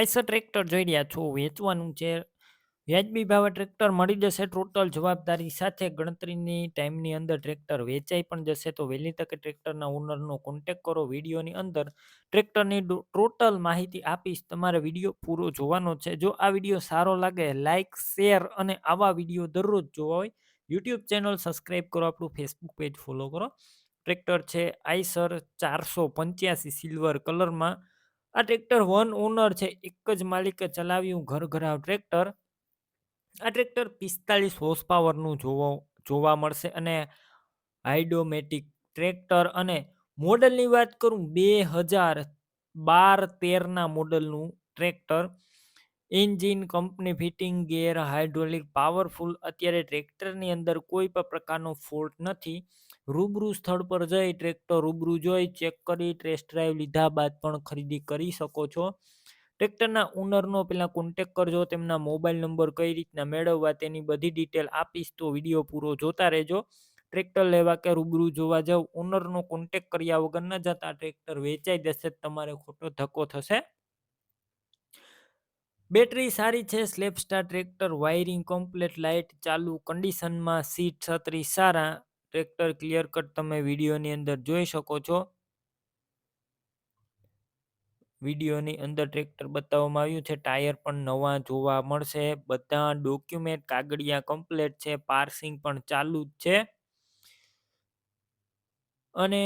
Eicher tractor જોઈ રહ્યા છો, વેચવાનું છે. વ્યાજબી ભાવે ટ્રેક્ટર મળી જશે, ટોટલ જવાબદારી સાથે ગણતરીની ટાઈમની અંદર ટ્રેક્ટર વેચાઈ પણ જશે. તો વહેલી તકે ટ્રેક્ટરના ઓનરનો કોન્ટેક કરો. વિડીયોની અંદર ટ્રેક્ટરની ટોટલ માહિતી આપીશ. તમારે વીડિયો પૂરો જોવાનો છે. જો આ વીડિયો સારો લાગે લાઇક શેર અને આવા વીડિયો દરરોજ જોવા હોય, યુટ્યુબ ચેનલ સબસ્ક્રાઈબ કરો. આપણું ફેસબુક પેજ ફોલો કરો. ટ્રેક્ટર છે આઈસર ચારસો પંચ્યાસી સિલ્વર કલરમાં આ ટ્રેક્ટર વન ઓનર છે, એક જ માલિકે ચલાવ્યું ઘર ઘરાવ ટ્રેક્ટર. આ ટ્રેક્ટર પિસ્તાલીસ હોર્સ પાવરનું જોવા જોવા મળશે અને હાઇડોમેટિક ટ્રેક્ટર અને મોડલની વાત કરું, બે હજાર બાર તેરના મોડલનું tractor. Engine, company fitting gear hydraulic, powerful. અત્યારે ટ્રેક્ટરની અંદર કોઈ પણ પ્રકારનો ફોલ્ટ નથી. રૂબરૂ સ્થળ પર જઈ ટ્રેક્ટર રૂબરૂ જોઈ, ચેક કરી, ટેસ્ટ ડ્રાઈવ લીધા બાદ પણ ખરીદી કરી શકો છો. ટ્રેક્ટરના ઓનરનો પહેલાં કોન્ટેક કરજો, તેમના મોબાઈલ નંબર કઈ રીતના મેળવવા તેની બધી ડિટેલ આપીશ તો વીડિયો પૂરો જોતા રહેજો. ટ્રેક્ટર લેવા કે રૂબરૂ જોવા જાવ ઓનરનો કોન્ટેક કર્યા વગર ન જતા, ટ્રેક્ટર વેચાઈ જશે, તમારે ખોટો ધક્કો થશે. બેટરી સારી છે સ્લેપ સ્ટાર ટ્રેક્ટર, વાયરિંગ કમ્પ્લેટ લાઇટ ચાલુ, કન્ડિશનમાં સીટ છત્રી સારા, ટ્રેક્ટર ક્લિયર કટ તમે વિડીયોની અંદર જોઈ શકો છો. વિડીયોની અંદર ટ્રેક્ટર બતાવવામાં આવ્યું છે, ટાયર પણ નવા જોવા મળશે, બધા ડોક્યુમેન્ટ કાગળિયા કમ્પ્લેટ છે, પાર્સિંગ પણ ચાલુ જ છે. અને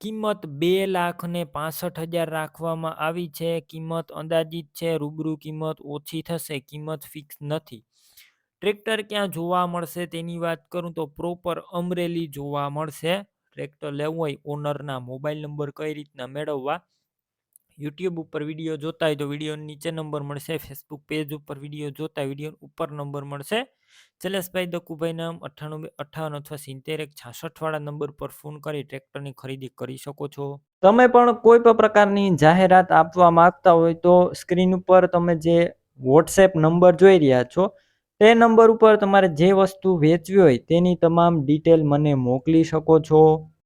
કિંમત બે લાખ ને પાસઠ હજાર રાખવામાં આવી છે. કિંમત અંદાજિત છે, રૂબરૂ કિંમત ઓછી થશે, કિંમત ફિક્સ નથી. ટ્રેક્ટર ક્યાં જોવા મળશે તેની વાત કરું તો પ્રોપર અમરેલી જોવા મળશે. ટ્રેક્ટર લેવું હોય ઓનરના મોબાઈલ નંબર કઈ રીતના મેળવવા? યુટ્યુબ ઉપર વીડિયો જોતા હોય તો વીડિયો નીચે નંબર મળશે ફેસબુક પેજ ઉપર વીડિયો જોતા વીડિયો ઉપર નંબર મળશે. ચલેશભાઈ દકુભાઈ નામ અઠ્ઠાણું બે, અઠ્ઠાવન અથવા સિત્તેર એક છાસઠ વાળા નંબર પર ફોન કરી ટ્રેક્ટરની ખરીદી કરી શકો છો. તમે પણ કોઈ પણ પ્રકારની જાહેરાત આપવા માંગતા હોય તો સ્ક્રીન ઉપર તમે જે વોટ્સએપ નંબર જોઈ રહ્યા છો, તે નંબર ઉપર તમારે જે વસ્તુ વેચવી હોય તેની તમામ ડિટેલ મને મોકલી શકો છો.